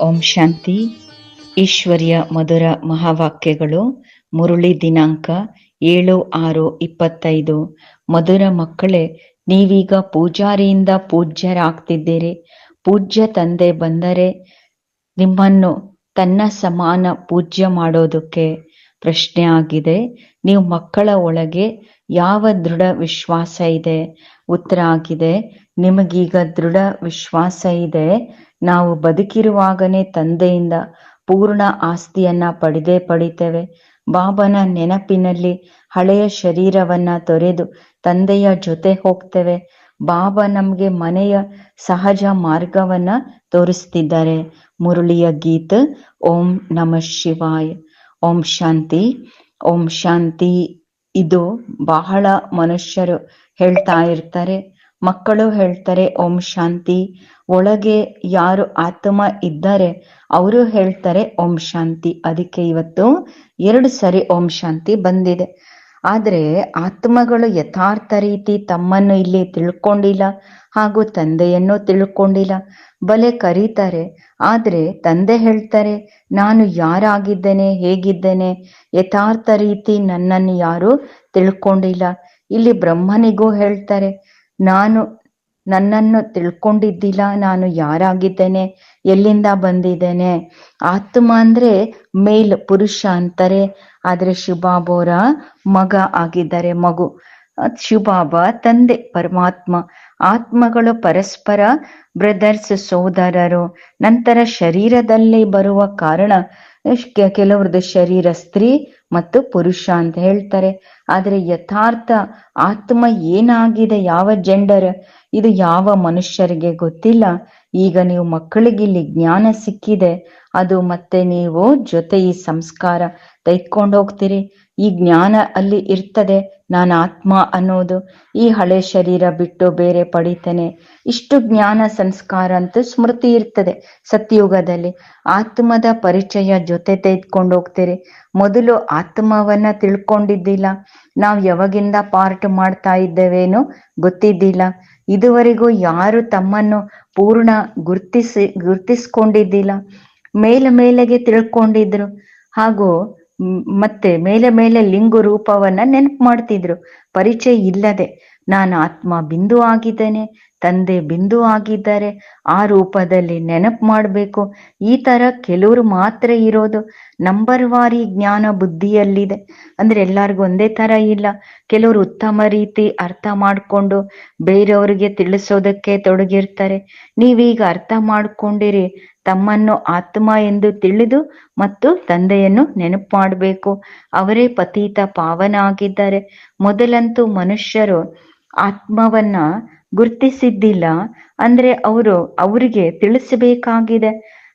ಓಂ ಶಾಂತಿ. ಈಶ್ವರ್ಯ ಮಧುರ ಮಹಾವಾಕ್ಯಗಳು, ಮುರುಳಿ ದಿನಾಂಕ ಏಳು ಆರು ಇಪ್ಪತ್ತೈದು. ಮಧುರ ಮಕ್ಕಳೇ, ನೀವೀಗ ಪೂಜಾರಿಯಿಂದ ಪೂಜ್ಯರಾಗ್ತಿದ್ದೀರಿ. ಪೂಜ್ಯ ತಂದೆ ಬಂದರೆ ನಿಮ್ಮನ್ನು ತನ್ನ ಸಮಾನ ಪೂಜ್ಯ ಮಾಡೋದಕ್ಕೆ ಪ್ರಶ್ನೆ ಆಗಿದೆ. ನೀವು ಮಕ್ಕಳ ಒಳಗೆ ಯಾವ ದೃಢ ವಿಶ್ವಾಸ ಇದೆ? ಉತ್ತರ ಆಗಿದೆ, ನಿಮಗೀಗ ದೃಢ ವಿಶ್ವಾಸ ಇದೆ. ನಾವು ಬದುಕಿರುವಾಗನೇ ತಂದೆಯಿಂದ ಪೂರ್ಣ ಆಸ್ತಿಯನ್ನ ಪಡೆದೇ ಪಡಿತೇವೆ. ಬಾಬನ ನೆನಪಿನಲ್ಲಿ ಹಳೆಯ ಶರೀರವನ್ನ ತೊರೆದು ತಂದೆಯ ಜೊತೆ ಹೋಗ್ತೇವೆ. ಬಾಬಾ ನಮ್ಗೆ ಮನೆಯ ಸಹಜ ಮಾರ್ಗವನ್ನ ತೋರಿಸ್ತಿದ್ದಾರೆ. ಮುರುಳಿಯ ಗೀತ, ಓಂ ನಮ ಶಿವಾಯ. ಓಂ ಶಾಂತಿ ಓಂ ಶಾಂತಿ. ಇದು ಬಹಳ ಮನುಷ್ಯರು ಹೇಳ್ತಾ ಇರ್ತಾರೆ. ಮಕ್ಕಳು ಹೇಳ್ತಾರೆ, ಓಂ ಶಾಂತಿ ಒಳಗೆ ಯಾರು ಆತ್ಮ ಇದ್ದಾರೆ ಅವರು ಹೇಳ್ತಾರೆ, ಓಂ ಶಾಂತಿ ಅದಕ್ಕೆ ಇವತ್ತು ಎರಡು ಸರಿ ಓಂ ಶಾಂತಿ ಬಂದಿದೆ. ಆದ್ರೆ ಆತ್ಮಗಳು ಯಥಾರ್ಥ ರೀತಿ ತಮ್ಮನ್ನು ಇಲ್ಲಿ ತಿಳ್ಕೊಂಡಿಲ್ಲ, ಹಾಗೂ ತಂದೆಯನ್ನು ತಿಳ್ಕೊಂಡಿಲ್ಲ. ಬಲೆ ಕರೀತಾರೆ, ಆದ್ರೆ ತಂದೆ ಹೇಳ್ತಾರೆ, ನಾನು ಯಾರಾಗಿದ್ದೇನೆ, ಹೇಗಿದ್ದೇನೆ? ಯಥಾರ್ಥ ರೀತಿ ನನ್ನನ್ನು ಯಾರು ತಿಳ್ಕೊಂಡಿಲ್ಲ. ಇಲ್ಲಿ ಬ್ರಹ್ಮನಿಗೂ ಹೇಳ್ತಾರೆ ನಾನು ನನ್ನನ್ನು ತಿಳ್ಕೊಂಡಿದ್ದಿಲ್ಲ, ನಾನು ಯಾರಾಗಿದ್ದೇನೆ, ಎಲ್ಲಿಂದ ಬಂದಿದ್ದೇನೆ? ಆತ್ಮ ಅಂದ್ರೆ ಮೇಲ್ ಪುರುಷ ಅಂತಾರೆ, ಆದ್ರೆ ಶಿವಬಾಬೋರ ಮಗ ಆಗಿದ್ದಾರೆ ಮಗು. ಶುಭಾಬ ತಂದೆ, ಪರಮಾತ್ಮ. ಆತ್ಮಗಳು ಪರಸ್ಪರ ಬ್ರದರ್ಸ್, ಸೋದರರು. ನಂತರ ಶರೀರದಲ್ಲಿ ಬರುವ ಕಾರಣ ಕೆಲವ್ರದ್ದು ಶರೀರ ಸ್ತ್ರೀ ಮತ್ತು ಪುರುಷ ಅಂತ ಹೇಳ್ತಾರೆ. ಆದ್ರೆ ಯಥಾರ್ಥ ಆತ್ಮ ಏನಾಗಿದೆ, ಯಾವ ಜೆಂಡರ್ ಇದು ಯಾವ ಮನುಷ್ಯರಿಗೆ ಗೊತ್ತಿಲ್ಲ. ಈಗ ನೀವು ಮಕ್ಕಳಿಗೆ ಇಲ್ಲಿ ಜ್ಞಾನ ಸಿಕ್ಕಿದೆ. ಅದು ಮತ್ತೆ ನೀವು ಜೊತೆ ಈ ಸಂಸ್ಕಾರ ತೆಗೆದುಕೊಂಡು ಹೋಗ್ತೀರಿ. ಈ ಜ್ಞಾನ ಅಲ್ಲಿ ಇರ್ತದೆ. ನಾನು ಆತ್ಮ ಅನ್ನೋದು. ಈ ಹಳೆ ಶರೀರ ಬಿಟ್ಟು ಬೇರೆ ಪಡಿತೇನೆ. ಇಷ್ಟು ಜ್ಞಾನ ಸಂಸ್ಕಾರ ಅಂತ ಸ್ಮೃತಿ ಇರ್ತದೆ ಸತ್ಯಯುಗದಲ್ಲಿ ಆತ್ಮದ ಪರಿಚಯ ಜೊತೆ ತೆಗೆದುಕೊಂಡು ಹೋಗ್ತೀರಿ. ಮೊದಲು ಆತ್ಮವನ್ನ ತಿಳ್ಕೊಂಡಿದ್ದಿಲ್ಲ. ನಾವು ಯಾವಾಗಿಂದ ಪಾರ್ಟ್ ಮಾಡ್ತಾ ಇದ್ದೇವೇನೋ ಗೊತ್ತಿದ್ದಿಲ್ಲ. ಇದುವರೆಗೂ ಯಾರು ತಮ್ಮನ್ನು ಪೂರ್ಣ ಗುರ್ತಿಸಿ, ಗುರ್ತಿಸ್ಕೊಂಡಿದ್ದಿಲ್ಲ. ಮೇಲೆ ಮೇಲೆಗೆ ತಿಳ್ಕೊಂಡಿದ್ರು. ಹಾಗೂ ಮತ್ತೆ ಮೇಲೆ ಮೇಲೆ ಲಿಂಗು ರೂಪವನ್ನ ನೆನಪು ಮಾಡ್ತಿದ್ರು. ಪರಿಚಯ ಇಲ್ಲದೆ ನಾನು ಆತ್ಮ ಬಿಂದು ಆಗಿದ್ದೇನೆ. ತಂದೆ ಬಿಂದು ಆಗಿದ್ದಾರೆ. ಆ ರೂಪದಲ್ಲಿ ನೆನಪು ಮಾಡಬೇಕು. ಈ ತರ ಕೆಲವರು ಮಾತ್ರ ಇರೋದು. ನಂಬರ್ ವಾರಿ ಜ್ಞಾನ ಬುದ್ಧಿಯಲ್ಲಿದೆ. ಅಂದ್ರೆ ಎಲ್ಲರಿಗೂ ಒಂದೇ ತರ ಇಲ್ಲ. ಕೆಲವರು ಉತ್ತಮ ರೀತಿ ಅರ್ಥ ಮಾಡ್ಕೊಂಡು ಬೇರೆಯವರಿಗೆ ತಿಳಿಸೋದಕ್ಕೆ ತೊಡಗಿರ್ತಾರೆ. ನೀವೀಗ ಅರ್ಥ ಮಾಡ್ಕೊಂಡಿರಿ. ತಮ್ಮನ್ನು ಆತ್ಮ ಎಂದು ತಿಳಿದು ಮತ್ತು ತಂದೆಯನ್ನು ನೆನಪು ಮಾಡಬೇಕು. ಅವರೇ ಪತೀತ ಪಾವನ ಆಗಿದ್ದಾರೆ. ಮೊದಲಂತೂ ಮನುಷ್ಯರು ಆತ್ಮವನ್ನ ಗುರ್ತಿಸಿದ್ದಿಲ್ಲ. ಅಂದ್ರೆ ಅವರು ಅವರಿಗೆ ತಿಳಿಸಬೇಕಾಗಿದೆ.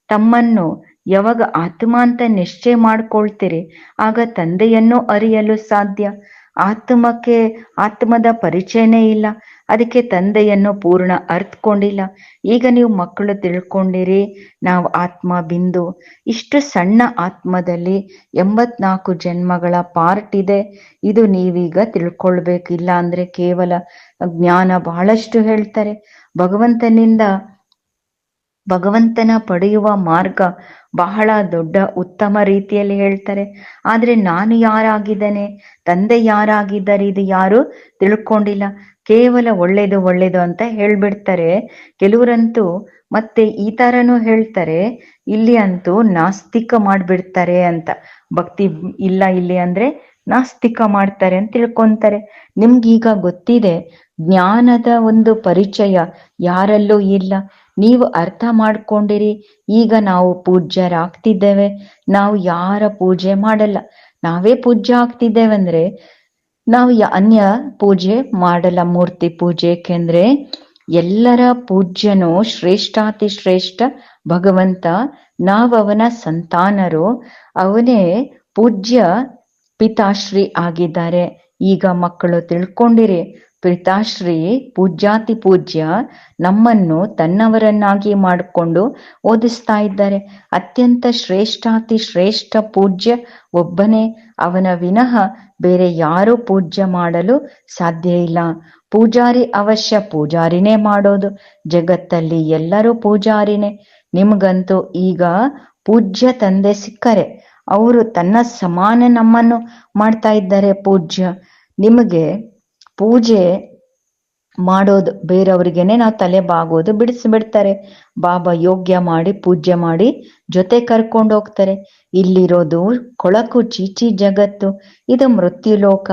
ತಮ್ಮನ್ನು ಯಾವಾಗ ಆತ್ಮ ಅಂತ ನಿಶ್ಚಯ ಮಾಡ್ಕೊಳ್ತೀರಿ? ಆಗ ತಂದೆಯನ್ನು ಅರಿಯಲು ಸಾಧ್ಯ. ಆತ್ಮಕ್ಕೆ ಆತ್ಮದ ಪರಿಚಯನೇ ಇಲ್ಲ. ಅದಕ್ಕೆ ತಂದೆಯನ್ನು ಪೂರ್ಣ ಅರ್ಥಕೊಂಡಿಲ್ಲ ಈಗ ನೀವು ಮಕ್ಕಳು ತಿಳ್ಕೊಂಡಿರಿ, ನಾವು ಆತ್ಮ ಬಿಂದು. ಇಷ್ಟು ಸಣ್ಣ ಆತ್ಮದಲ್ಲಿ ಎಂಬತ್ನಾಲ್ಕು ಜನ್ಮಗಳ ಪಾರ್ಟ್ ಇದೆ. ಇದು ನೀವೀಗ ತಿಳ್ಕೊಳ್ಬೇಕಿಲ್ಲ ಅಂದ್ರೆ ಕೇವಲ ಜ್ಞಾನ ಬಹಳಷ್ಟು ಹೇಳ್ತಾರೆ. ಭಗವಂತನಿಂದ ಭಗವಂತನ ಪಡೆಯುವ ಮಾರ್ಗ ಬಹಳ ದೊಡ್ಡ ಉತ್ತಮ ರೀತಿಯಲ್ಲಿ ಹೇಳ್ತಾರೆ. ಆದ್ರೆ ನಾನು ಯಾರಾಗಿದ್ದೇನೆ, ತಂದೆ ಯಾರಾಗಿದ್ದಾರೆ ಇದು ಯಾರು ತಿಳ್ಕೊಂಡಿಲ್ಲ. ಕೇವಲ ಒಳ್ಳೇದು ಒಳ್ಳೇದು ಅಂತ ಹೇಳ್ಬಿಡ್ತಾರೆ. ಕೆಲವರಂತೂ ಮತ್ತೆ ಈ ತರನು ಹೇಳ್ತಾರೆ, ಇಲ್ಲಿ ಅಂತೂ ನಾಸ್ತಿಕ ಮಾಡ್ಬಿಡ್ತಾರೆ ಅಂತ. ಭಕ್ತಿ ಇಲ್ಲ ಇಲ್ಲಿ ಅಂದ್ರೆ ನಾಸ್ತಿಕ ಮಾಡ್ತಾರೆ ಅಂತ ತಿಳ್ಕೊಂತಾರೆ. ನಿಮ್ಗೀಗ ಗೊತ್ತಿದೆ, ಜ್ಞಾನದ ಒಂದು ಪರಿಚಯ ಯಾರಲ್ಲೂ ಇಲ್ಲ. ನೀವು ಅರ್ಥ ಮಾಡ್ಕೊಂಡಿರಿ. ಈಗ ನಾವು ಪೂಜ್ಯರಾಗ್ತಿದ್ದೇವೆ ನಾವು ಯಾರ ಪೂಜೆ ಮಾಡಲ್ಲ. ನಾವೇ ಪೂಜ್ಯ ಆಗ್ತಿದ್ದೇವೆ ಅಂದ್ರೆ ನಾವು ಅನ್ಯ ಪೂಜೆ ಮಾಡಲ್ಲ, ಮೂರ್ತಿ ಪೂಜೆ. ಏಕೆಂದ್ರೆ, ಎಲ್ಲರ ಪೂಜ್ಯನು ಶ್ರೇಷ್ಠಾತಿ ಶ್ರೇಷ್ಠ ಭಗವಂತ. ನಾವವನ ಸಂತಾನರು. ಅವನೇ ಪೂಜ್ಯ ಪಿತಾಶ್ರೀ ಆಗಿದ್ದಾರೆ. ಈಗ ಮಕ್ಕಳು ತಿಳ್ಕೊಂಡಿರಿ. ಪಿತಾಶ್ರೀ ಪೂಜ್ಯಾತಿ ಪೂಜ್ಯ ನಮ್ಮನ್ನು ತನ್ನವರನ್ನಾಗಿ ಮಾಡಿಕೊಂಡು ಓದಿಸ್ತಾ ಇದ್ದಾರೆ. ಅತ್ಯಂತ ಶ್ರೇಷ್ಠಾತಿ ಶ್ರೇಷ್ಠ ಪೂಜ್ಯ ಒಬ್ಬನೇ. ಅವನ ವಿನಃ ಬೇರೆ ಯಾರೂ ಪೂಜ್ಯ ಮಾಡಲು ಸಾಧ್ಯ ಇಲ್ಲ. ಪೂಜಾರಿ ಅವಶ್ಯ ಪೂಜಾರಿನೇ ಮಾಡೋದು. ಜಗತ್ತಲ್ಲಿ ಎಲ್ಲರೂ ಪೂಜಾರಿನೇ. ನಿಮ್ಗಂತೂ ಈಗ ಪೂಜ್ಯ ತಂದೆ ಸಿಕ್ಕರೆ. ಅವರು ತನ್ನ ಸಮಾನ ನಮ್ಮನ್ನು ಮಾಡ್ತಾ ಇದ್ದಾರೆ ಪೂಜ್ಯ. ನಿಮಗೆ ಪೂಜೆ ಮಾಡೋದು ಬೇರೆಯವ್ರಿಗೇನೆ ನಾವು ತಲೆ ಬಾಗೋದು ಬಿಡಿಸ್ಬಿಡ್ತಾರೆ ಬಾಬಾ ಯೋಗ್ಯ ಮಾಡಿ ಪೂಜೆ ಮಾಡಿ ಜೊತೆ ಕರ್ಕೊಂಡು ಹೋಗ್ತಾರೆ. ಇಲ್ಲಿರೋದು ಕೊಳಕು ಚೀಚಿ ಜಗತ್ತು, ಇದು ಮೃತ್ಯು ಲೋಕ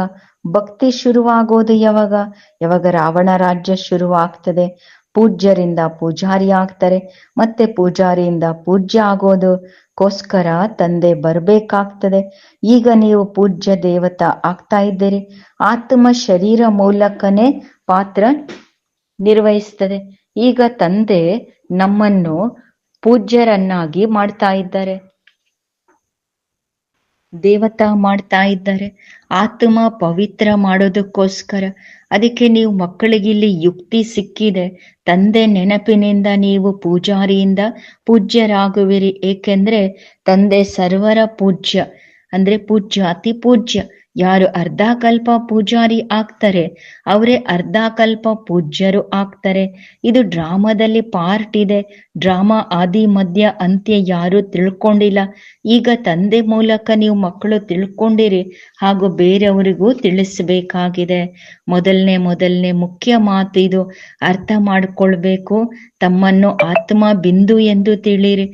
ಭಕ್ತಿ ಶುರುವಾಗೋದು ಯಾವಾಗ? ಯಾವಾಗ ರಾವಣ ರಾಜ್ಯ ಶುರುವಾಗ್ತದೆ? ಪೂಜ್ಯರಿಂದ ಪೂಜಾರಿ ಆಗ್ತಾರೆ. ಮತ್ತೆ ಪೂಜಾರಿಯಿಂದ ಪೂಜ್ಯ ಆಗೋದಕ್ಕೋಸ್ಕರ ತಂದೆ ಬರ್ಬೇಕಾಗ್ತದೆ. ಈಗ ನೀವು ಪೂಜ್ಯ ದೇವತಾ ಆಗ್ತಾ ಇದ್ದೀರಿ. ಆತ್ಮ ಶರೀರ ಮೂಲಕನೇ ಪಾತ್ರ ನಿರ್ವಹಿಸ್ತದೆ. ಈಗ ತಂದೆ ನಮ್ಮನ್ನು ಪೂಜ್ಯರನ್ನಾಗಿ ಮಾಡ್ತಾ ಇದ್ದಾರೆ. ದೇವತಾ ಮಾಡ್ತಾ ಇದ್ದಾರೆ. ಆತ್ಮ ಪವಿತ್ರ ಮಾಡೋದಕ್ಕೋಸ್ಕರ. ಅದಕ್ಕೆ ನೀವು ಮಕ್ಕಳಿಗೆ ಇಲ್ಲಿ ಯುಕ್ತಿ ಸಿಕ್ಕಿದೆ. ತಂದೆ ನೆನಪಿನಿಂದ ನೀವು ಪೂಜಾರಿಯಿಂದ ಪೂಜ್ಯರಾಗುವಿರಿ. ಏಕೆಂದ್ರೆ ತಂದೆ ಸರ್ವರ ಪೂಜ್ಯ. ಅಂದ್ರೆ ಪೂಜ್ಯ, ಅತಿ ಪೂಜ್ಯ. ಯಾರು ಅರ್ಧ ಕಲ್ಪ ಪೂಜಾರಿ ಆಗ್ತಾರೆ, ಅವರೇ ಅರ್ಧ ಕಲ್ಪ ಪೂಜ್ಯರು ಆಗ್ತಾರೆ. ಇದು ಡ್ರಾಮಾದಲ್ಲಿ ಪಾರ್ಟ್ ಇದೆ. ಡ್ರಾಮಾ ಆದಿ, ಮಧ್ಯ, ಅಂತ್ಯ ಯಾರು ತಿಳ್ಕೊಂಡಿಲ್ಲ. ಈಗ ತಂದೆ ಮೂಲಕ ನೀವು ಮಕ್ಕಳು ತಿಳ್ಕೊಂಡಿರಿ ಹಾಗೂ ಬೇರೆಯವರಿಗೂ ತಿಳಿಸಬೇಕಾಗಿದೆ. ಮೊದಲನೇ ಮೊದಲನೇ ಮುಖ್ಯ ಮಾತು ಇದು. ಅರ್ಥ ಮಾಡ್ಕೊಳ್ಬೇಕು. ತಮ್ಮನ್ನು ಆತ್ಮ ಬಿಂದು ಎಂದು ತಿಳಿರಿ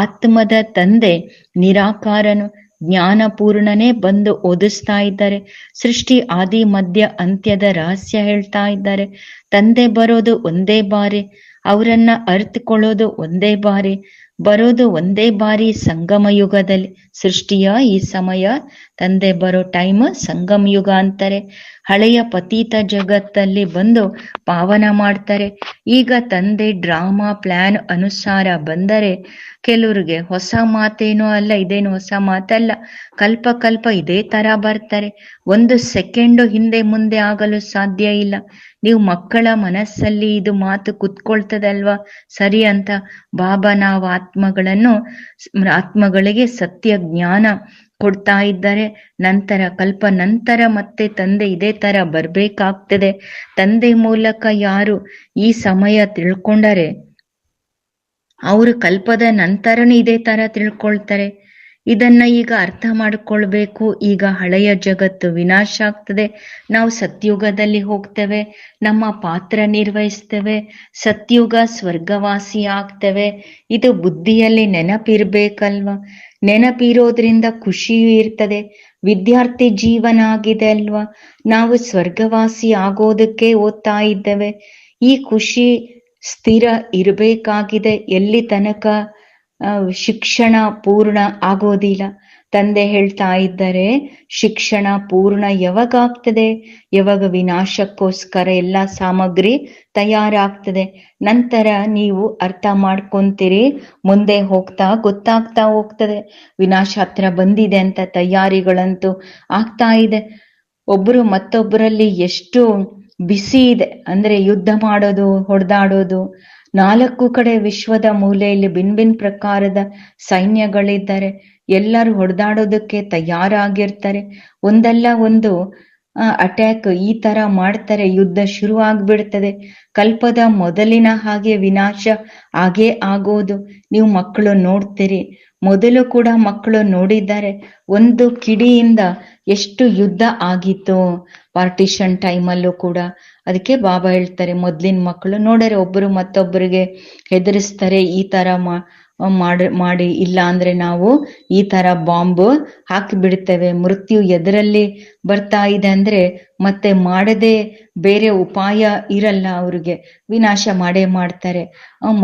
ಆತ್ಮದ ತಂದೆ ನಿರಾಕಾರನು. ಜ್ಞಾನಪೂರ್ಣನೇ ಬಂದು ಓದಿಸ್ತಾ ಇದ್ದಾರೆ. ಸೃಷ್ಟಿ ಆದಿ ಮಧ್ಯ ಅಂತ್ಯದ ರಹಸ್ಯ ಹೇಳ್ತಾ ಇದ್ದಾರೆ. ತಂದೆ ಬರೋದು ಒಂದೇ ಬಾರಿ, ಅವರನ್ನ ಅರ್ಥಕೊಳ್ಳೋದು ಒಂದೇ ಬಾರಿ, ಬರೋದು ಒಂದೇ ಬಾರಿ ಸಂಗಮ ಯುಗದಲ್ಲಿ ಸೃಷ್ಟಿಯ ಈ ಸಮಯ ತಂದೆ ಬರೋ ಟೈಮ್ ಸಂಗಮ್ ಯುಗ ಅಂತಾರೆ. ಹಳೆಯ ಪತೀತ ಜಗತ್ತಲ್ಲಿ ಬಂದು ಪಾವನ ಮಾಡ್ತಾರೆ. ಈಗ ತಂದೆ ಡ್ರಾಮಾ ಪ್ಲಾನ್ ಅನುಸಾರ ಬಂದರೆ ಕೆಲವ್ರಿಗೆ ಹೊಸ ಮಾತೇನೋ ಅಲ್ಲ, ಇದೇನು ಹೊಸ ಮಾತಲ್ಲ. ಕಲ್ಪ ಕಲ್ಪ ಇದೇ ತರ ಬರ್ತಾರೆ. ಒಂದು ಸೆಕೆಂಡು ಹಿಂದೆ ಮುಂದೆ ಆಗಲು ಸಾಧ್ಯ ಇಲ್ಲ. ನೀವು ಮಕ್ಕಳ ಮನಸ್ಸಲ್ಲಿ ಇದು ಮಾತು ಕುತ್ಕೊಳ್ತದಲ್ವಾ? ಸರಿ ಅಂತ ಬಾಬಾ ನಾವು ಆತ್ಮಗಳನ್ನು, ಆತ್ಮಗಳಿಗೆ ಸತ್ಯ ಜ್ಞಾನ ಕೊಡ್ತಾ ಇದ್ದಾರೆ. ನಂತರ, ಕಲ್ಪ ನಂತರ ಮತ್ತೆ ತಂದೆ ಇದೇ ತರ ಬರ್ಬೇಕಾಗ್ತದೆ. ತಂದೆ ಮೂಲಕ ಯಾರು ಈ ಸಮಯ ತಿಳ್ಕೊಂಡರೆ, ಅವರು ಕಲ್ಪದ ನಂತರನೇ ಇದೇ ತರ ತಿಳ್ಕೊಳ್ತಾರೆ. ಇದನ್ನ ಈಗ ಅರ್ಥ ಮಾಡ್ಕೊಳ್ಬೇಕು. ಈಗ ಹಳೆಯ ಜಗತ್ತು ವಿನಾಶ ಆಗ್ತದೆ. ನಾವು ಸತ್ಯುಗದಲ್ಲಿ ಹೋಗ್ತೇವೆ. ನಮ್ಮ ಪಾತ್ರ ನಿರ್ವಹಿಸ್ತೇವೆ. ಸತ್ಯುಗ ಸ್ವರ್ಗವಾಸಿ ಆಗ್ತೇವೆ. ಇದು ಬುದ್ಧಿಯಲ್ಲಿ ನೆನಪಿರ್ಬೇಕಲ್ವಾ? ನೆನಪಿರೋದ್ರಿಂದ ಖುಷಿಯೂ ಇರ್ತದೆ. ವಿದ್ಯಾರ್ಥಿ ಜೀವನ ಆಗಿದೆ ಅಲ್ವಾ ನಾವು ಸ್ವರ್ಗವಾಸಿ ಆಗೋದಕ್ಕೆ ಓದ್ತಾ ಇದ್ದೇವೆ. ಈ ಖುಷಿ ಸ್ಥಿರ ಇರಬೇಕಾಗಿದೆ. ಎಲ್ಲಿ ತನಕ ಶಿಕ್ಷಣ ಪೂರ್ಣ ಆಗೋದಿಲ್ಲ. ತಂದೆ ಹೇಳ್ತಾ ಇದ್ದಾರೆ, ಶಿಕ್ಷಣ ಪೂರ್ಣ ಯಾವಾಗ ಆಗ್ತದೆ ಯಾವಾಗ ವಿನಾಶಕ್ಕೋಸ್ಕರ ಎಲ್ಲ ಸಾಮಗ್ರಿ ತಯಾರಾಗ್ತದೆ? ನಂತರ ನೀವು ಅರ್ಥ ಮಾಡ್ಕೊಂತೀರಿ, ಮುಂದೆ ಹೋಗ್ತಾ ಗೊತ್ತಾಗ್ತಾ ಹೋಗ್ತದೆ. ವಿನಾಶ ಹತ್ರ ಬಂದಿದೆ ಅಂತ ತಯಾರಿಗಳಂತೂ ಆಗ್ತಾ ಇದೆ. ಒಬ್ರು ಮತ್ತೊಬ್ಬರಲ್ಲಿ ಎಷ್ಟು ಬಿಸಿ ಇದೆ. ಅಂದ್ರೆ ಯುದ್ಧ ಮಾಡೋದು, ಹೊಡೆದಾಡೋದು ನಾಲ್ಕು ಕಡೆ ವಿಶ್ವದ ಮೂಲೆಯಲ್ಲಿ ಭಿನ್ ಭಿನ್ ಪ್ರಕಾರದ ಸೈನ್ಯಗಳಿದ್ದಾರೆ ಎಲ್ಲರೂ ಹೊಡೆದಾಡೋದಕ್ಕೆ ತಯಾರಾಗಿರ್ತಾರೆ. ಒಂದಲ್ಲ ಒಂದು ಅಟ್ಯಾಕ್ ಈ ತರ ಮಾಡ್ತಾರೆ, ಯುದ್ಧ ಶುರು ಆಗ್ಬಿಡ್ತದೆ ಕಲ್ಪದ ಮೊದಲಿನ ಹಾಗೆ ವಿನಾಶ ಹಾಗೆ ಆಗೋದು. ನೀವು ಮಕ್ಕಳು ನೋಡ್ತೀರಿ. ಮೊದಲು ಕೂಡ ಮಕ್ಕಳು ನೋಡಿದ್ದಾರೆ, ಒಂದು ಕಿಡಿಯಿಂದ ಎಷ್ಟು ಯುದ್ಧ ಆಗಿತ್ತು. ಪಾರ್ಟಿಷನ್ ಟೈಮಲ್ಲೂ ಕೂಡ. ಅದಕ್ಕೆ ಬಾಬಾ ಹೇಳ್ತಾರೆ, ಮೊದ್ಲಿನ ಮಕ್ಕಳು ನೋಡರೆ ಒಬ್ಬರು ಮತ್ತೊಬ್ಬರಿಗೆ ಹೆದರಿಸ್ತಾರೆ, ಈ ತರ ಮಾಡಿ ಇಲ್ಲ ಅಂದ್ರೆ ನಾವು ಈ ತರ ಬಾಂಬ್ ಹಾಕಿ ಬಿಡ್ತೇವೆ ಮೃತ್ಯು ಎದರಲ್ಲಿ ಬರ್ತಾ ಇದೆ ಅಂದ್ರೆ ಮತ್ತೆ ಮಾಡದೆ ಬೇರೆ ಉಪಾಯ ಇರಲ್ಲ ಅವ್ರಿಗೆ. ವಿನಾಶ ಮಾಡೇ ಮಾಡ್ತಾರೆ.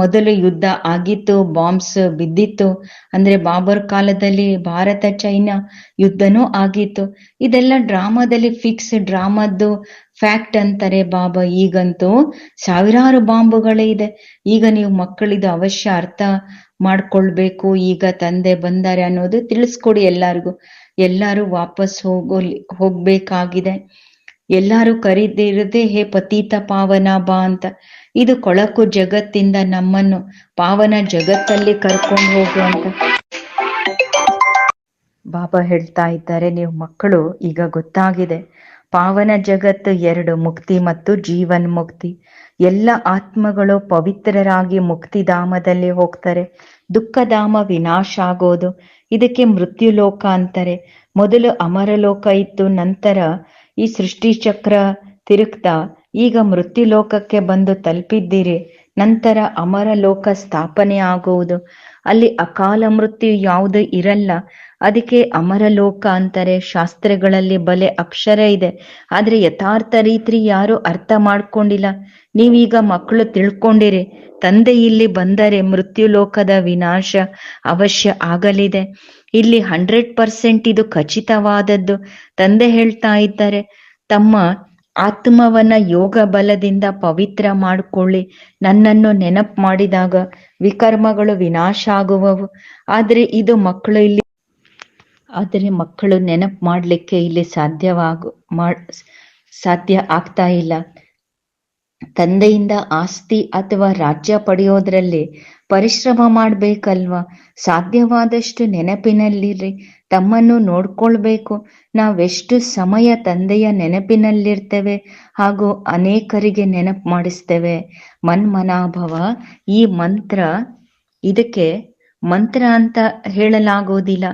ಮೊದಲು ಯುದ್ಧ ಆಗಿತ್ತು, ಬಾಂಬ್ಸ್ ಬಿದ್ದಿತ್ತು. ಅಂದ್ರೆ ಬಾಬರ್ ಕಾಲದಲ್ಲಿ ಭಾರತ, ಚೈನಾ ಯುದ್ಧನೂ ಆಗಿತ್ತು. ಇದೆಲ್ಲ ಡ್ರಾಮಾದಲ್ಲಿ ಫಿಕ್ಸ್ ಡ್ರಾಮಾದ್ದು ಫ್ಯಾಕ್ಟ್ ಅಂತಾರೆ ಬಾಬಾ. ಈಗಂತೂ ಸಾವಿರಾರು ಬಾಂಬುಗಳೇ ಇದೆ. ಈಗ ನೀವು ಮಕ್ಕಳಿದು ಅವಶ್ಯ ಅರ್ಥ ಮಾಡ್ಕೊಳ್ಬೇಕು, ಈಗ ತಂದೆ ಬಂದಾರೆ ಅನ್ನೋದು ತಿಳಿಸ್ಕೊಡಿ ಎಲ್ಲಾರ್ಗು. ಎಲ್ಲಾರು ವಾಪಸ್ ಹೋಗೋಲಿ, ಹೋಗ್ಬೇಕಾಗಿದೆ. ಎಲ್ಲಾರು ಕರೀದಿರದೆ ಹೇ ಪತೀತ ಪಾವನ ಬಾ ಅಂತ. ಇದು ಕೊಳಕು ಜಗತ್ತಿಂದ ನಮ್ಮನ್ನು ಪಾವನ ಜಗತ್ತಲ್ಲಿ ಕರ್ಕೊಂಡು ಹೋಗು ಅಂತ. ಬಾಬಾ ಹೇಳ್ತಾ ಇದ್ದಾರೆ, ನೀವು ಮಕ್ಕಳು, ಈಗ ಗೊತ್ತಾಗಿದೆ. ಪಾವನ ಜಗತ್ತು ಎರಡು ಮುಕ್ತಿ ಮತ್ತು ಜೀವನ್ ಮುಕ್ತಿ. ಎಲ್ಲ ಆತ್ಮಗಳು ಪವಿತ್ರರಾಗಿ ಮುಕ್ತಿಧಾಮದಲ್ಲಿ ಹೋಗ್ತಾರೆ. ದುಃಖಧಾಮ ವಿನಾಶ ಆಗೋದು. ಇದಕ್ಕೆ ಮೃತ್ಯು ಲೋಕ ಅಂತಾರೆ. ಮೊದಲು ಅಮರ ಲೋಕ ಇತ್ತು, ನಂತರ ಈ ಸೃಷ್ಟಿ ಚಕ್ರ ತಿರುಗ್ತಾ ಈಗ ಮೃತ್ಯು ಲೋಕಕ್ಕೆ ಬಂದು ತಲುಪಿದ್ದೀರಿ. ನಂತರ ಅಮರ ಲೋಕ ಸ್ಥಾಪನೆ ಆಗುವುದು. ಅಲ್ಲಿ ಅಕಾಲ ಮೃತ್ಯು ಯಾವುದು ಇರಲ್ಲ. ಅದಕ್ಕೆ ಅಮರ ಲೋಕ ಅಂತಾರೆ. ಶಾಸ್ತ್ರಗಳಲ್ಲಿ ಬಲೆ ಅಕ್ಷರ ಇದೆ. ಆದ್ರೆ ಯಥಾರ್ಥ ರೀತಿ ಯಾರು ಅರ್ಥ ಮಾಡ್ಕೊಂಡಿಲ್ಲ. ನೀವೀಗ ಮಕ್ಕಳು ತಿಳ್ಕೊಂಡಿರಿ. ತಂದೆ ಇಲ್ಲಿ ಬಂದರೆ ಮೃತ್ಯು ಲೋಕದ ವಿನಾಶ ಅವಶ್ಯ ಆಗಲಿದೆ. ಇಲ್ಲಿ ಹಂಡ್ರೆಡ್ ಪರ್ಸೆಂಟ್ ಇದು ಖಚಿತವಾದದ್ದು. ತಂದೆ ಹೇಳ್ತಾ ಇದ್ದಾರೆ, ತಮ್ಮ ಆತ್ಮವನ್ನ ಯೋಗ ಬಲದಿಂದ ಪವಿತ್ರ ಮಾಡಿಕೊಳ್ಳಿ. ನನ್ನನ್ನು ನೆನಪ್ ಮಾಡಿದಾಗ ವಿಕರ್ಮಗಳು ವಿನಾಶ ಆಗುವವು. ಆದ್ರೆ ಇದು ಮಕ್ಕಳು ಇಲ್ಲಿ ಆದರೆ ಮಕ್ಕಳು ನೆನಪ್ ಮಾಡ್ಲಿಕ್ಕೆ ಇಲ್ಲಿ ಸಾಧ್ಯವಾಗು, ಮಾಡ್, ಸಾಧ್ಯ ಆಗ್ತಾ ಇಲ್ಲ. ತಂದೆಯಿಂದ ಆಸ್ತಿ ಅಥವಾ ರಾಜ್ಯ ಪಡೆಯೋದ್ರಲ್ಲಿ ಪರಿಶ್ರಮ ಮಾಡ್ಬೇಕಲ್ವಾ? ಸಾಧ್ಯವಾದಷ್ಟು ನೆನಪಿನಲ್ಲಿರ್ರಿ. ತಮ್ಮನ್ನು ನೋಡ್ಕೊಳ್ಬೇಕು. ನಾವೆಷ್ಟು ಸಮಯ ತಂದೆಯ ನೆನಪಿನಲ್ಲಿರ್ತೇವೆ ಹಾಗೂ ಅನೇಕರಿಗೆ ನೆನಪು ಮಾಡಿಸ್ತೇವೆ. ಮನ್ಮನಾಭವ, ಈ ಮಂತ್ರ ಇದಕ್ಕೆ ಮಂತ್ರ ಅಂತ ಹೇಳಲಾಗೋದಿಲ್ಲ.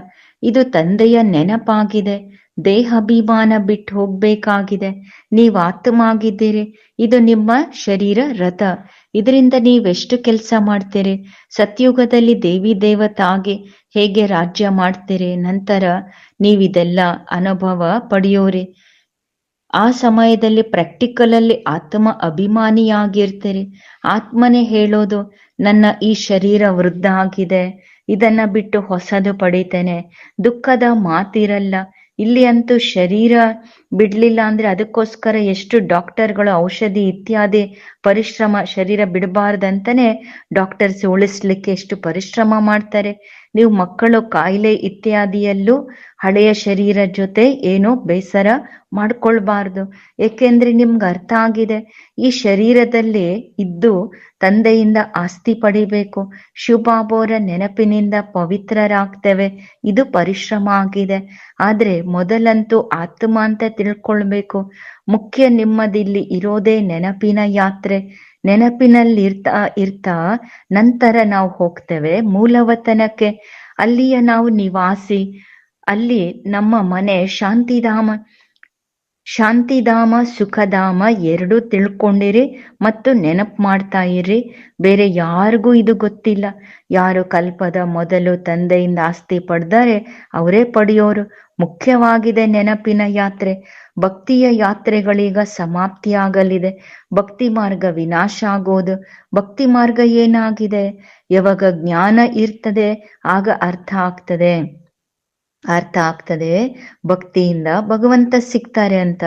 ಇದು ತಂದೆಯ ನೆನಪಾಗಿದೆ. ದೇಹಾಭಿಮಾನ ಬಿಟ್ಟು ಹೋಗ್ಬೇಕಾಗಿದೆ. ನೀವು ಆತ್ಮ ಆಗಿದ್ದೀರಿ ಇದು ನಿಮ್ಮ ಶರೀರ ರಥ. ಇದರಿಂದ ನೀವೆಷ್ಟು ಕೆಲಸ ಮಾಡ್ತೀರಿ? ಸತ್ಯುಗದಲ್ಲಿ ದೇವಿ ದೇವತಾಗೆ ಹೇಗೆ ರಾಜ್ಯ ಮಾಡ್ತೀರಿ? ನಂತರ ನೀವಿದೆಲ್ಲ ಅನುಭವ ಪಡೆಯೋರಿ. ಆ ಸಮಯದಲ್ಲಿ ಪ್ರಾಕ್ಟಿಕಲ್ ಅಲ್ಲಿ ಆತ್ಮ ಅಭಿಮಾನಿಯಾಗಿರ್ತೀರಿ. ಆತ್ಮನೇ ಹೇಳೋದು ನನ್ನ ಈ ಶರೀರ ವೃದ್ಧ ಆಗಿದೆ. ಇದನ್ನ ಬಿಟ್ಟು ಹೊಸದು ಪಡಿತೇನೆ. ದುಃಖದ ಮಾತಿರಲ್ಲ. ಇಲ್ಲಿ ಅಂತೂ ಶರೀರ ಬಿಡ್ಲಿಲ್ಲ ಅಂದ್ರೆ ಅದಕ್ಕೋಸ್ಕರ ಎಷ್ಟು ಡಾಕ್ಟರ್ಗಳು ಔಷಧಿ ಇತ್ಯಾದಿ ಪರಿಶ್ರಮ ಶರೀರ ಬಿಡಬಾರ್ದಂತಾನೆ ಡಾಕ್ಟರ್ಸ್ ಉಳಿಸ್ಲಿಕ್ಕೆ ಎಷ್ಟು ಪರಿಶ್ರಮ ಮಾಡ್ತಾರೆ. ನೀವು ಮಕ್ಕಳು ಕಾಯಿಲೆ ಇತ್ಯಾದಿಯಲ್ಲೂ ಹಳೆಯ ಶರೀರ ಜೊತೆ ಏನೋ ಬೇಸರ ಮಾಡ್ಕೊಳ್ಬಾರ್ದು. ಏಕೆಂದ್ರೆ ನಿಮ್ಗೆ ಅರ್ಥ ಆಗಿದೆ, ಈ ಶರೀರದಲ್ಲಿ ಇದ್ದು ತಂದೆಯಿಂದ ಆಸ್ತಿ ಪಡಿಬೇಕು ಶಿವಬಾಬೋರ ನೆನಪಿನಿಂದ ಪವಿತ್ರರಾಗ್ತೇವೆ, ಇದು ಪರಿಶ್ರಮ ಆಗಿದೆ. ಆದ್ರೆ ಮೊದಲಂತೂ ಆತ್ಮ ಅಂತ ತಿಳ್ಕೊಳ್ಬೇಕು. ಮುಖ್ಯ ನಿಮ್ಮದಿಲ್ಲಿ ಇರೋದೇ ನೆನಪಿನ ಯಾತ್ರೆ. ನೆನಪಿನಲ್ಲಿ ಇರ್ತಾ ಇರ್ತಾ ನಂತರ ನಾವು ಹೋಗ್ತೇವೆ, ಮೂಲವತನಕ್ಕೆ. ಅಲ್ಲಿಯ ನಾವು ನಿವಾಸಿ. ಅಲ್ಲಿ ನಮ್ಮ ಮನೆ ಶಾಂತಿಧಾಮ. ಶಾಂತಿಧಾಮ, ಸುಖಧಾಮ ಎರಡು ತಿಳ್ಕೊಂಡಿರಿ ಮತ್ತು ನೆನಪು ಮಾಡ್ತಾ ಇರ್ರಿ. ಬೇರೆ ಯಾರಿಗೂ ಇದು ಗೊತ್ತಿಲ್ಲ. ಯಾರು ಕಲ್ಪದ ಮೊದಲು ತಂದೆಯಿಂದ ಆಸ್ತಿ ಪಡೆದರೆ ಅವರೇ ಪಡೆಯೋರು. ಮುಖ್ಯವಾಗಿದೆ ನೆನಪಿನ ಯಾತ್ರೆ. ಭಕ್ತಿಯ ಯಾತ್ರೆಗಳೀಗ ಸಮಾಪ್ತಿಯಾಗಲಿದೆ. ಭಕ್ತಿ ಮಾರ್ಗ ವಿನಾಶ ಆಗೋದು. ಭಕ್ತಿ ಮಾರ್ಗ ಏನಾಗಿದೆ? ಯಾವಾಗ ಜ್ಞಾನ ಇರ್ತದೆ, ಆಗ ಅರ್ಥ ಆಗ್ತದೆ. ಅರ್ಥ ಆಗ್ತದೆ. ಭಕ್ತಿಯಿಂದ ಭಗವಂತ ಸಿಗ್ತಾರೆ ಅಂತ.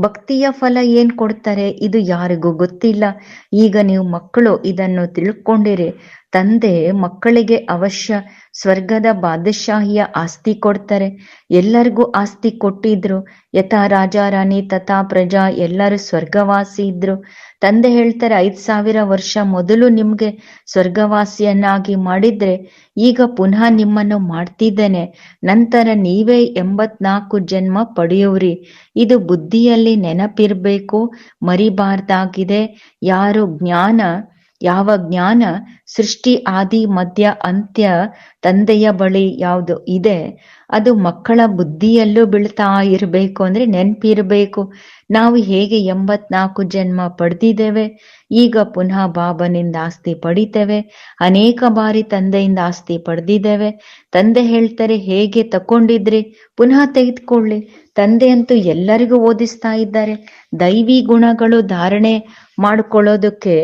ಭಕ್ತಿಯ ಫಲ ಏನ್ ಕೊಡ್ತಾರೆ? ಇದು ಯಾರಿಗೂ ಗೊತ್ತಿಲ್ಲ. ಈಗ ನೀವು ಮಕ್ಕಳು ಇದನ್ನು ತಿಳ್ಕೊಂಡಿರಿ. ತಂದೆ ಮಕ್ಕಳಿಗೆ ಅವಶ್ಯ ಸ್ವರ್ಗದ ಬಾದಶಾಹಿಯ ಆಸ್ತಿ ಕೊಡ್ತಾರೆ. ಎಲ್ಲರಿಗೂ ಆಸ್ತಿ ಕೊಟ್ಟಿದ್ರು. ಯಥಾ ರಾಜ, ರಾಣಿ, ತಥಾ ಪ್ರಜಾ, ಎಲ್ಲರೂ ಸ್ವರ್ಗವಾಸಿ ಇದ್ರು ತಂದೆ ಹೇಳ್ತಾರೆ, ಐದ್ ಸಾವಿರ ವರ್ಷ ಮೊದಲು ನಿಮ್ಗೆ ಸ್ವರ್ಗವಾಸಿಯನ್ನಾಗಿ ಮಾಡಿದ್ರೆ, ಈಗ ಪುನಃ ನಿಮ್ಮನ್ನು ಮಾಡ್ತಿದ್ದೇನೆ. ನಂತರ ನೀವೇ ಎಂಬತ್ನಾಲ್ಕು ಜನ್ಮ ಪಡೆಯುವ್ರಿ. ಇದು ಬುದ್ಧಿಯಲ್ಲಿ ನೆನಪಿರ್ಬೇಕು, ಮರಿಬಾರ್ದಾಗಿದೆ. ಯಾರು ಜ್ಞಾನ ಯಾವ ಜ್ಞಾನ ಸೃಷ್ಟಿ ಆದಿ ಮಧ್ಯ ಅಂತ್ಯ ತಂದೆಯ ಬಳಿ ಯಾವುದು ಇದೆ, ಅದು ಮಕ್ಕಳ ಬುದ್ಧಿಯಲ್ಲೂ ಬೀಳ್ತಾ ಇರಬೇಕು ಅಂದ್ರೆ ನೆನ್ಪಿರ್ಬೇಕು. ನಾವು ಹೇಗೆ ಎಂಬತ್ನಾಲ್ಕು ಜನ್ಮ ಪಡೆದಿದ್ದೇವೆ, ಈಗ ಪುನಃ ಬಾಬನಿಂದ ಆಸ್ತಿ ಪಡಿತೇವೆ, ಅನೇಕ ಬಾರಿ ತಂದೆಯಿಂದ ಆಸ್ತಿ ಪಡೆದಿದ್ದೇವೆ. ತಂದೆ ಹೇಳ್ತಾರೆ, ಹೇಗೆ ತಕೊಂಡಿದ್ರಿ? ಪುನಃ ತೆಗೆದುಕೊಳ್ಳಿ. ತಂದೆ ಅಂತೂ ಎಲ್ಲರಿಗೂ ಓದಿಸ್ತಾ ಇದ್ದಾರೆ. ದೈವಿ ಗುಣಗಳು ಧಾರಣೆ ಮಾಡ್ಕೊಳ್ಳೋದಕ್ಕೆ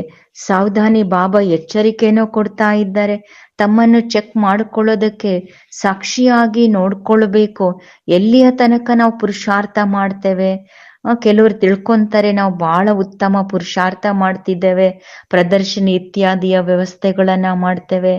ಸಾವಧಾನಿ ಬಾಬಾ ಎಚ್ಚರಿಕೆನೂ ಕೊಡ್ತಾ ಇದ್ದಾರೆ. ತಮ್ಮನ್ನು ಚೆಕ್ ಮಾಡಿಕೊಳ್ಳೋದಕ್ಕೆ ಸಾಕ್ಷಿಯಾಗಿ ನೋಡ್ಕೊಳ್ಬೇಕು. ಎಲ್ಲಿಯ ತನಕ ನಾವು ಪುರುಷಾರ್ಥ ಮಾಡ್ತೇವೆ? ಕೆಲವರು ತಿಳ್ಕೊಂತಾರೆ ನಾವು ಬಹಳ ಉತ್ತಮ ಪುರುಷಾರ್ಥ ಮಾಡ್ತಿದ್ದೇವೆ. ಪ್ರದರ್ಶನ ಇತ್ಯಾದಿಯ ವ್ಯವಸ್ಥೆಗಳನ್ನ ಮಾಡ್ತೇವೆ.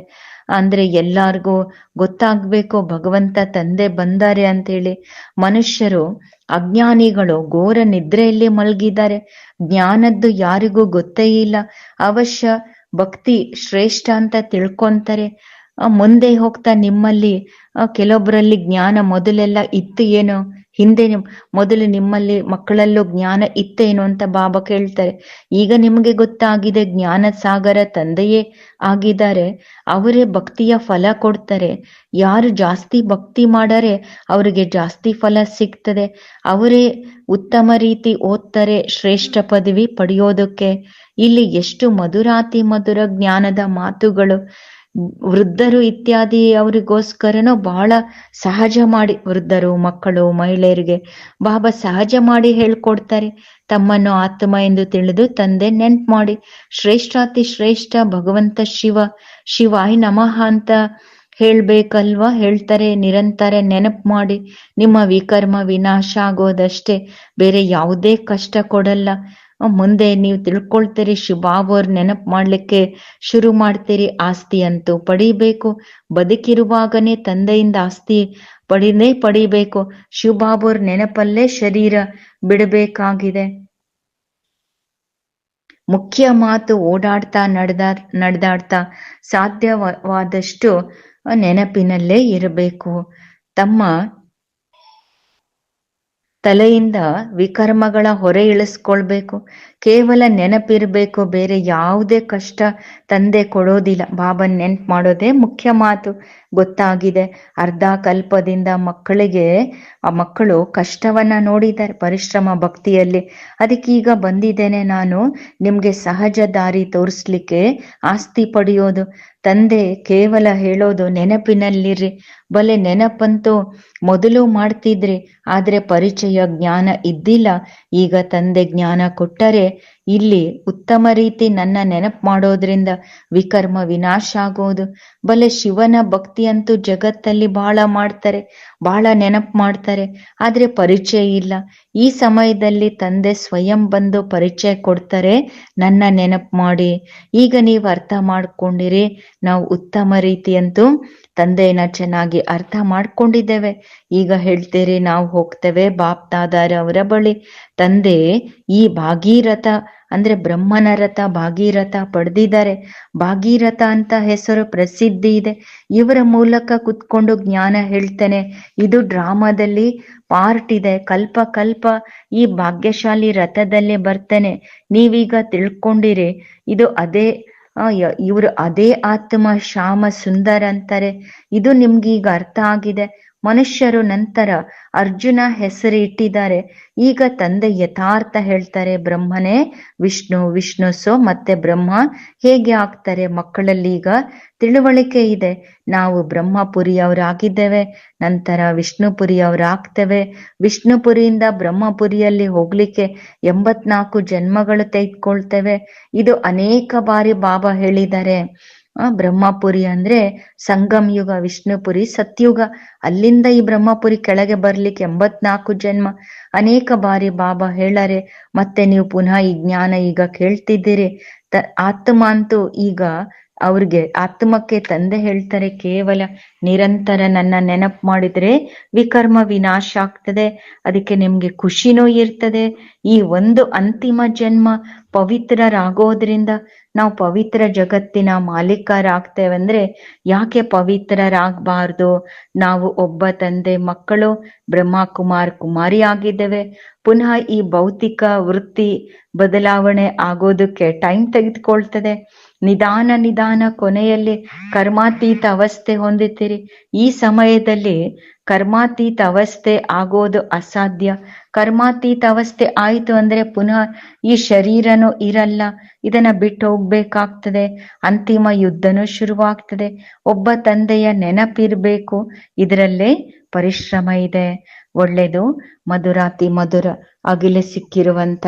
ಅಂದ್ರೆ ಎಲ್ಲಾರ್ಗೂ ಗೊತ್ತಾಗ್ಬೇಕು, ಭಗವಂತ ತಂದೆ ಬಂದಾರೆ ಅಂತ ಹೇಳಿ ಮನುಷ್ಯರು ಅಜ್ಞಾನಿಗಳು, ಘೋರ ನಿದ್ರೆಯಲ್ಲಿ ಮಲಗಿದ್ದಾರೆ. ಜ್ಞಾನದ್ದು ಯಾರಿಗೂ ಗೊತ್ತೇ ಇಲ್ಲ. ಅವಶ್ಯ ಭಕ್ತಿ ಶ್ರೇಷ್ಠ ಅಂತ ತಿಳ್ಕೊಂತಾರೆ. ಮುಂದೆ ಹೋಗ್ತಾ ನಿಮ್ಮಲ್ಲಿ ಕೆಲವೊಬ್ಬರಲ್ಲಿ ಜ್ಞಾನ ಮೊದಲೆಲ್ಲ ಇತ್ತು ಏನೋ. ಹಿಂದೆ ಮೊದಲು ನಿಮ್ಮಲ್ಲಿ ಮಕ್ಕಳಲ್ಲೂ ಜ್ಞಾನ ಇತ್ತೇನೋ ಅಂತ ಬಾಬಾ ಕೇಳ್ತಾರೆ. ಈಗ ನಿಮಗೆ ಗೊತ್ತಾಗಿದೆ ಜ್ಞಾನ ಸಾಗರ ತಂದೆಯೇ ಆಗಿದ್ದಾರೆ. ಅವರೇ ಭಕ್ತಿಯ ಫಲ ಕೊಡ್ತಾರೆ. ಯಾರು ಜಾಸ್ತಿ ಭಕ್ತಿ ಮಾಡರೆ ಅವರಿಗೆ ಜಾಸ್ತಿ ಫಲ ಸಿಗ್ತದೆ. ಅವರೇ ಉತ್ತಮ ರೀತಿ ಓದ್ತಾರೆ ಶ್ರೇಷ್ಠ ಪದವಿ ಪಡೆಯೋದಕ್ಕೆ. ಇಲ್ಲಿ ಎಷ್ಟು ಮಧುರಾತಿ ಮಧುರ ಜ್ಞಾನದ ಮಾತುಗಳು. ವೃದ್ಧರು ಇತ್ಯಾದಿ ಅವರಿಗೋಸ್ಕರನೂ ಬಹಳ ಸಹಜ ಮಾಡಿ, ವೃದ್ಧರು, ಮಕ್ಕಳು, ಮಹಿಳೆಯರಿಗೆ ಬಾಬಾ ಸಹಜ ಮಾಡಿ ಹೇಳ್ಕೊಡ್ತಾರೆ. ತಮ್ಮನ್ನು ಆತ್ಮ ಎಂದು ತಿಳಿದು ತಂದೆ ನೆನ್ಪ್ ಮಾಡಿ, ಶ್ರೇಷ್ಠಾತಿ ಶ್ರೇಷ್ಠ, ಭಗವಂತ ಶಿವ, ಶಿವಾಯ್ ನಮಃ ಅಂತ ಹೇಳ್ಬೇಕಲ್ವಾ? ಹೇಳ್ತಾರೆ, ನಿರಂತರ ನೆನಪು ಮಾಡಿ. ನಿಮ್ಮ ವಿಕರ್ಮ ವಿನಾಶ ಆಗೋದಷ್ಟೇ, ಬೇರೆ ಯಾವುದೇ ಕಷ್ಟ ಕೊಡಲ್ಲ. ಮುಂದೆ ನೀವು ತಿಳ್ಕೊಳ್ತೀರಿ ಶಿವಾವರ್ ನೆನಪ್ ಮಾಡ್ಲಿಕ್ಕೆ ಶುರು ಮಾಡ್ತೀರಿ, ಆಸ್ತಿ ಅಂತೂ ಪಡಿಬೇಕು. ಬದುಕಿರುವಾಗನೇ ತಂದೆಯಿಂದ ಆಸ್ತಿ ಪಡಿನೇ ಪಡಿಬೇಕು. ಶಿವಬಾಬುರ್ ನೆನಪಲ್ಲೇ ಶರೀರ ಬಿಡಬೇಕಾಗಿದೆ. ಮುಖ್ಯ ಮಾತು ಓಡಾಡ್ತಾ ನಡೆದಾ, ನಡೆದಾಡ್ತಾ ಸಾಧ್ಯವಾದಷ್ಟು ನೆನಪಿನಲ್ಲೇ ಇರಬೇಕು. ತಮ್ಮ ತಲೆಯಿಂದ ವಿಕರ್ಮಗಳ ಹೊರೆ ಇಳಿಸ್ಕೊಳ್ಬೇಕು. ಕೇವಲ ನೆನಪಿರ್ಬೇಕು, ಬೇರೆ ಯಾವುದೇ ಕಷ್ಟ ತಂದೆ ಕೊಡೋದಿಲ್ಲ. ಬಾಬನ್ ನೆನ್ಪು ಮಾಡೋದೇ ಮುಖ್ಯ ಮಾತು. ಗೊತ್ತಾಗಿದೆ, ಅರ್ಧ ಕಲ್ಪದಿಂದ ಮಕ್ಕಳಿಗೆ, ಆ ಮಕ್ಕಳು ಕಷ್ಟವನ್ನ ನೋಡಿದ್ದಾರೆ, ಪರಿಶ್ರಮ ಭಕ್ತಿಯಲ್ಲಿ. ಅದಕ್ಕೀಗ ಬಂದಿದ್ದೇನೆ ನಾನು. ನಿಮ್ಗೆ ಸಹಜ ದಾರಿ ತೋರಿಸ್ಲಿಕ್ಕೆ ಆಸ್ತಿ ಪಡೆಯೋದು. ತಂದೆ ಕೇವಲ ಹೇಳೋದು ನೆನಪಿನಲ್ಲಿರ್ರಿ ಬಲೆ ನೆನಪಂತೂ ಮೊದಲು ಮಾಡ್ತಿದ್ರಿ, ಆದ್ರೆ ಪರಿಚಯ ಜ್ಞಾನ ಇದ್ದಿಲ್ಲ. ಈಗ ತಂದೆ ಜ್ಞಾನ ಕೊಟ್ಟರೆ ಇಲ್ಲಿ ಉತ್ತಮ ರೀತಿ ನನ್ನ ನೆನಪು ಮಾಡೋದ್ರಿಂದ ವಿಕರ್ಮ ವಿನಾಶ ಆಗೋದು. ಬಲೆ ಶಿವನ ಭಕ್ತಿ ಅಂತೂ ಜಗತ್ತಲ್ಲಿ ಬಹಳ ಮಾಡ್ತಾರೆ ಬಹಳ ನೆನಪು ಮಾಡ್ತಾರೆ. ಆದ್ರೆ ಪರಿಚಯ ಇಲ್ಲ. ಈ ಸಮಯದಲ್ಲಿ ತಂದೆ ಸ್ವಯಂ ಬಂದು ಪರಿಚಯ ಕೊಡ್ತಾರೆ, ನನ್ನ ನೆನಪು ಮಾಡಿ. ಈಗ ನೀವು ಅರ್ಥ ಮಾಡ್ಕೊಂಡಿರಿ, ನಾವು ಉತ್ತಮ ರೀತಿಯಂತೂ ತಂದೆನ ಚೆನ್ನಾಗಿ ಅರ್ಥ ಮಾಡ್ಕೊಂಡಿದ್ದೇವೆ. ಈಗ ಹೇಳ್ತೀರಿ, ನಾವು ಹೋಗ್ತೇವೆ ಬಾಪ್ ದಾದಾರ ಅವರ ಬಳಿ. ತಂದೆ ಈ ಭಾಗೀರಥ, ಅಂದ್ರೆ ಬ್ರಹ್ಮನ ರಥ ಭಾಗೀರಥ ಪಡೆದಿದ್ದಾರೆ. ಭಾಗೀರಥ ಅಂತ ಹೆಸರು ಪ್ರಸಿದ್ಧಿ ಇದೆ. ಇವರ ಮೂಲಕ ಕುತ್ಕೊಂಡು ಜ್ಞಾನ ಹೇಳ್ತೇನೆ. ಇದು ಡ್ರಾಮಾದಲ್ಲಿ ಪಾರ್ಟ್ ಇದೆ. ಕಲ್ಪ ಕಲ್ಪ ಈ ಭಾಗ್ಯಶಾಲಿ ರಥದಲ್ಲಿ ಬರ್ತೇನೆ. ನೀವೀಗ ತಿಳ್ಕೊಂಡಿರಿ. ಇದು ಅದೇ ಇವರು ಅದೇ ಆತ್ಮ ಶ್ಯಾಮ ಸುಂದರ ಅಂತಾರೆ. ಇದು ನಿಮ್ಗೀಗ ಅರ್ಥ ಆಗಿದೆ. ಮನುಷ್ಯರು ನಂತರ ಅರ್ಜುನ ಹೆಸರು ಇಟ್ಟಿದ್ದಾರೆ. ಈಗ ತಂದೆ ಯಥಾರ್ಥ ಹೇಳ್ತಾರೆ, ಬ್ರಹ್ಮನೇ, ವಿಷ್ಣು ವಿಷ್ಣು, ಸೋ, ಮತ್ತೆ ಬ್ರಹ್ಮ, ಹೇಗೆ ಆಗ್ತಾರೆ ಮಕ್ಕಳಲ್ಲಿ ಈಗ? ತಿಳುವಳಿಕೆ ಇದೆ. ನಾವು ಬ್ರಹ್ಮಪುರಿಯವರಾಗಿದ್ದೇವೆ, ನಂತರ ವಿಷ್ಣುಪುರಿಯವರಾಗ್ತೇವೆ. ವಿಷ್ಣುಪುರಿಯಿಂದ ಬ್ರಹ್ಮಪುರಿಯಲ್ಲಿ ಹೋಗ್ಲಿಕ್ಕೆ ಎಂಬತ್ನಾಲ್ಕು ಜನ್ಮಗಳು ತೆಗೆದುಕೊಳ್ತೇವೆ. ಇದು ಅನೇಕ ಬಾರಿ ಬಾಬಾ ಹೇಳಿದ್ದಾರೆ. ಬ್ರಹ್ಮಪುರಿ ಅಂದ್ರೆ ಸಂಗಮ್ ಯುಗ, ವಿಷ್ಣುಪುರಿ, ಸತ್ಯುಗ. ಅಲ್ಲಿಂದ ಈ ಬ್ರಹ್ಮಪುರಿ ಕೆಳಗೆ ಬರ್ಲಿಕ್ಕೆ ಎಂಬತ್ನಾಲ್ಕು ಜನ್ಮ. ಅನೇಕ ಬಾರಿ ಬಾಬಾ ಹೇಳಾರೆ, ಮತ್ತೆ ನೀವು ಪುನಃ ಈ ಜ್ಞಾನ ಈಗ ಕೇಳ್ತಿದ್ದೀರಿ. ತ ಆತ್ಮ ಅಂತೂ ಈಗ ಅವ್ರಿಗೆ ಆತ್ಮಕ್ಕೆ ತಂದೆ ಹೇಳ್ತಾರೆ, ಕೇವಲ ನಿರಂತರ ನನ್ನ ನೆನಪು ಮಾಡಿದ್ರೆ ವಿಕರ್ಮ ವಿನಾಶ ಆಗ್ತದೆ. ಅದಕ್ಕೆ ನಿಮ್ಗೆ ಖುಷಿನೂ ಇರ್ತದೆ. ಈ ಒಂದು ಅಂತಿಮ ಜನ್ಮ ಪವಿತ್ರರಾಗೋದ್ರಿಂದ ನಾವು ಪವಿತ್ರ ಜಗತ್ತಿನ ಮಾಲೀಕರಾಗ್ತೇವೆ ಅಂದ್ರೆ ಯಾಕೆ ಪವಿತ್ರರಾಗಬಾರ್ದು? ನಾವು ಒಬ್ಬ ತಂದೆ, ಮಕ್ಕಳು ಬ್ರಹ್ಮ ಕುಮಾರ್ ಕುಮಾರಿ ಆಗಿದ್ದೇವೆ. ಪುನಃ ಈ ಭೌತಿಕ ವೃತ್ತಿ ಬದಲಾವಣೆ ಆಗೋದಕ್ಕೆ ಟೈಮ್ ತೆಗೆದುಕೊಳ್ತದೆ. ನಿಧಾನ ನಿಧಾನ ಕೊನೆಯಲ್ಲಿ ಕರ್ಮಾತೀತ ಅವಸ್ಥೆ ಹೊಂದುತ್ತೀರಿ ಈ ಸಮಯದಲ್ಲಿ ಕರ್ಮಾತೀತ ಅವಸ್ಥೆ ಆಗೋದು ಅಸಾಧ್ಯ. ಕರ್ಮಾತೀತ ಅವಸ್ಥೆ ಆಯಿತು ಅಂದ್ರೆ ಪುನಃ ಈ ಶರೀರನು ಇರಲ್ಲ. ಇದನ್ನ ಬಿಟ್ಟು ಹೋಗ್ಬೇಕಾಗ್ತದೆ. ಅಂತಿಮ ಯುದ್ಧನೂ ಶುರುವಾಗ್ತದೆ. ಒಬ್ಬ ತಂದೆಯ ನೆನಪಿರ್ಬೇಕು. ಇದರಲ್ಲೇ ಪರಿಶ್ರಮ ಇದೆ. ಒಳ್ಳೆದು ಮಧುರಾತಿ ಮಧುರ, ಅಗಿಲೆ ಸಿಕ್ಕಿರುವಂತ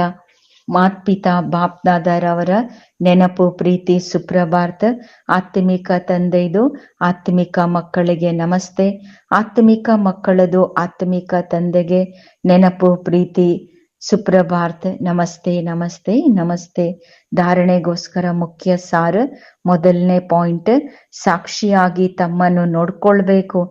ಮಾತ್ಪಿತಾ ಬಾಪ್ದಾದರವರ ನೆನಪು, ಪ್ರೀತಿ ಸುಪ್ರಭಾರ್ತ ಆತ್ಮಿಕ ತಂದೆಯದು ಆತ್ಮಿಕ ಮಕ್ಕಳಿಗೆ ನಮಸ್ತೆ, ಆತ್ಮಿಕ ಮಕ್ಕಳದು ಆತ್ಮಿಕ ತಂದೆಗೆ ನೆನಪು, ಪ್ರೀತಿ ಸುಪ್ರಭಾರ್ತ ನಮಸ್ತೆ ನಮಸ್ತೆ ನಮಸ್ತೆ. ಧಾರಣೆಗೋಸ್ಕರ ಮುಖ್ಯ ಸಾರ, ಮೊದಲನೇ ಪಾಯಿಂಟ್, ಸಾಕ್ಷಿಯಾಗಿ ತಮ್ಮನ್ನು ನೋಡ್ಕೊಳ್ಬೇಕು.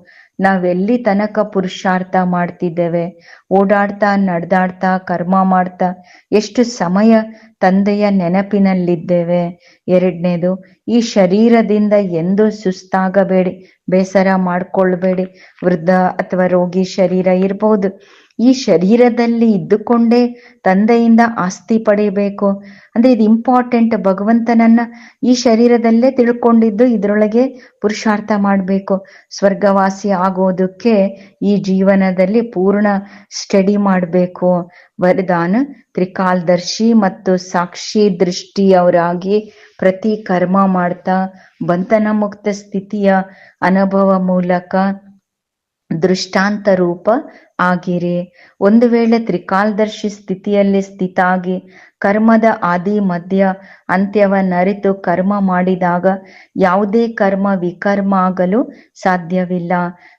ನಾವೆಲ್ಲಿ ತನಕ ಪುರುಷಾರ್ಥ ಮಾಡ್ತಿದ್ದೇವೆ? ಓಡಾಡ್ತಾ, ನಡೆದಾಡ್ತಾ, ಕರ್ಮ ಮಾಡ್ತಾ ಎಷ್ಟು ಸಮಯ ತಂದೆಯ ನೆನಪಿನಲ್ಲಿದ್ದೇವೆ? ಎರಡನೇದು, ಈ ಶರೀರದಿಂದ ಎಂದು ಸುಸ್ತಾಗಬೇಡಿ, ಬೇಸರ ಮಾಡ್ಕೊಳ್ಬೇಡಿ. ವೃದ್ಧ ಅಥವಾ ರೋಗಿ ಶರೀರ ಇರ್ಬೋದು. ಈ ಶರೀರದಲ್ಲಿ ಇದ್ದುಕೊಂಡೇ ತಂದೆಯಿಂದ ಆಸ್ತಿ ಪಡಿಬೇಕು. ಅಂದ್ರೆ ಇದು ಇಂಪಾರ್ಟೆಂಟ್ ಭಗವಂತನನ್ನ ಈ ಶರೀರದಲ್ಲೇ ತಿಳ್ಕೊಂಡಿದ್ದು ಇದ್ರೊಳಗೆ ಪುರುಷಾರ್ಥ ಮಾಡಬೇಕು. ಸ್ವರ್ಗವಾಸಿ ಆಗೋದಕ್ಕೆ ಈ ಜೀವನದಲ್ಲಿ ಪೂರ್ಣ ಸ್ಟಡಿ ಮಾಡಬೇಕು. ವರದಾನ ತ್ರಿಕಾಲದರ್ಶಿ ಮತ್ತು ಸಾಕ್ಷಿ ದೃಷ್ಟಿ ದೃಷ್ಟಿಯವರಾಗಿ ಪ್ರತಿ ಕರ್ಮ ಮಾಡ್ತಾ ಬಂಧನ ಮುಕ್ತ ಸ್ಥಿತಿಯ ಅನುಭವ ಮೂಲಕ ದೃಷ್ಟಾಂತ ರೂಪ ಆಗಿರಿ. ಒಂದು ವೇಳೆ ತ್ರಿಕಾಲದರ್ಶಿ ಸ್ಥಿತಿಯಲ್ಲಿ ಸ್ಥಿತಾಗಿ ಕರ್ಮದ ಆದಿ ಮಧ್ಯ ಅಂತ್ಯವನ್ನರಿತು ಕರ್ಮ ಮಾಡಿದಾಗ ಯಾವುದೇ ಕರ್ಮ ವಿಕರ್ಮ ಆಗಲು ಸಾಧ್ಯವಿಲ್ಲ.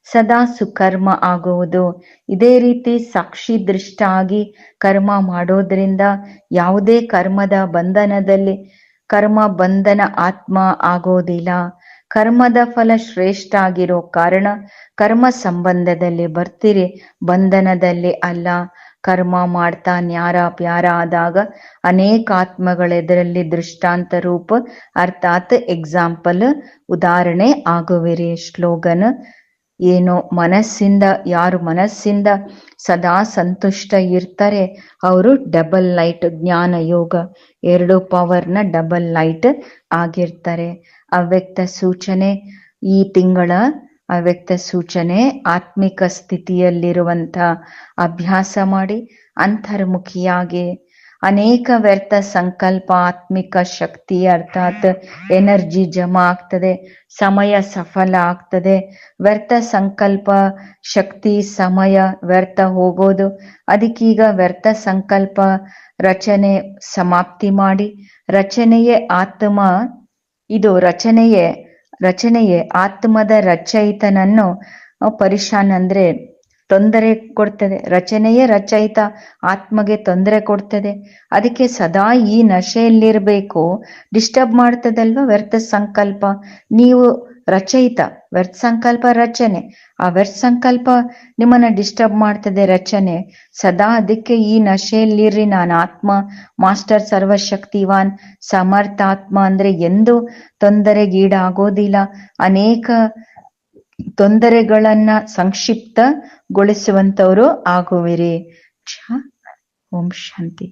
ಸದಾ ಸುಕರ್ಮ ಆಗುವುದು. ಇದೇ ರೀತಿ ಸಾಕ್ಷಿ ದೃಷ್ಟ ಆಗಿ ಕರ್ಮ ಮಾಡೋದ್ರಿಂದ ಯಾವುದೇ ಕರ್ಮದ ಬಂಧನದಲ್ಲಿ ಕರ್ಮ ಬಂಧನ ಆತ್ಮ ಆಗೋದಿಲ್ಲ. ಕರ್ಮದ ಫಲ ಶ್ರೇಷ್ಠ ಆಗಿರೋ ಕಾರಣ ಕರ್ಮ ಸಂಬಂಧದಲ್ಲಿ ಬರ್ತೀರಿ. ಬಂಧನದಲ್ಲಿ ಅಲ್ಲ, ಕರ್ಮ ಮಾಡ್ತಾ ನ್ಯಾರ ಪ್ಯಾರ ಆದಾಗ ಅನೇಕ ಆತ್ಮಗಳೆದರಲ್ಲಿ ದೃಷ್ಟಾಂತ ರೂಪ, ಅರ್ಥಾತ್ ಎಕ್ಸಾಂಪಲ್ ಉದಾಹರಣೆ ಆಗುವಿರಿ. ಶ್ಲೋಗನ್, ಏನು ಮನಸ್ಸಿಂದ, ಯಾರು ಮನಸ್ಸಿಂದ ಸದಾ ಸಂತುಷ್ಟ ಇರ್ತಾರೆ. ಅವರು ಡಬಲ್ ಲೈಟ್ ಜ್ಞಾನ ಯೋಗ ಎರಡು ಪವರ್ನ ಡಬಲ್ ಲೈಟ್ ಆಗಿರ್ತಾರೆ. ಅವ್ಯಕ್ತ ಸೂಚನೆ. ಈ ತಿಂಗಳ ಅವ್ಯಕ್ತ ಸೂಚನೆ ಆತ್ಮಿಕ ಸ್ಥಿತಿಯಲ್ಲಿರುವಂತ ಅಭ್ಯಾಸ ಮಾಡಿ ಅಂತರ್ಮುಖಿಯಾಗಿ ಅನೇಕ ವ್ಯರ್ಥ ಸಂಕಲ್ಪ ಆತ್ಮಿಕ ಶಕ್ತಿ ಅರ್ಥಾತ್ ಎನರ್ಜಿ ಜಮಾ ಆಗ್ತದೆ, ಸಮಯ ಸಫಲ ಆಗ್ತದೆ. ವ್ಯರ್ಥ ಸಂಕಲ್ಪ ಶಕ್ತಿ, ಸಮಯ ವ್ಯರ್ಥ ಹೋಗೋದು. ಅದಕ್ಕೀಗ ವ್ಯರ್ಥ ಸಂಕಲ್ಪ ರಚನೆ ಸಮಾಪ್ತಿ ಮಾಡಿ, ರಚನೆಯೇ ಆತ್ಮ ಇದು ರಚನೆಯೇ ರಚನೆಯೇ ಆತ್ಮದ ರಚಯಿತನನ್ನು ಪರಿಶಾನ್ ಅಂದ್ರೆ ತೊಂದರೆ ಕೊಡ್ತದೆ. ರಚನೆಯೇ ರಚಯಿತ, ಆತ್ಮಗೆ ತೊಂದರೆ ಕೊಡ್ತದೆ. ಅದಕ್ಕೆ ಸದಾ ಈ ನಶೆಯಲ್ಲಿರ್ಬೇಕು. ಡಿಸ್ಟರ್ಬ್ ಮಾಡ್ತದಲ್ವ ವ್ಯರ್ಥ ಸಂಕಲ್ಪ? ನೀವು ರಚಯಿತ. ವ್ಯರ್ಥ ಸಂಕಲ್ಪ ರಚನೆ. ಆ ವ್ಯರ್ಥ ಸಂಕಲ್ಪ ನಿಮ್ಮನ್ನ ಡಿಸ್ಟರ್ಬ್ ಮಾಡ್ತದೆ ರಚನೆ. ಸದಾ ಅದಕ್ಕೆ ಈ ನಶೆಯಲ್ಲಿರ್ರಿ ನಾನು ಆತ್ಮ, ಮಾಸ್ಟರ್ ಸರ್ವಶಕ್ತಿವಾನ್, ಸಮರ್ಥಾತ್ಮ ಅಂದ್ರೆ ಎಂದು ತೊಂದರೆಗೀಡಾಗೋದಿಲ್ಲ. ಅನೇಕ ತೊಂದರೆಗಳನ್ನ ಸಂಕ್ಷಿಪ್ತಗೊಳಿಸುವಂತವರು ಆಗುವಿರಿ. ಓಂ ಶಾಂತಿ.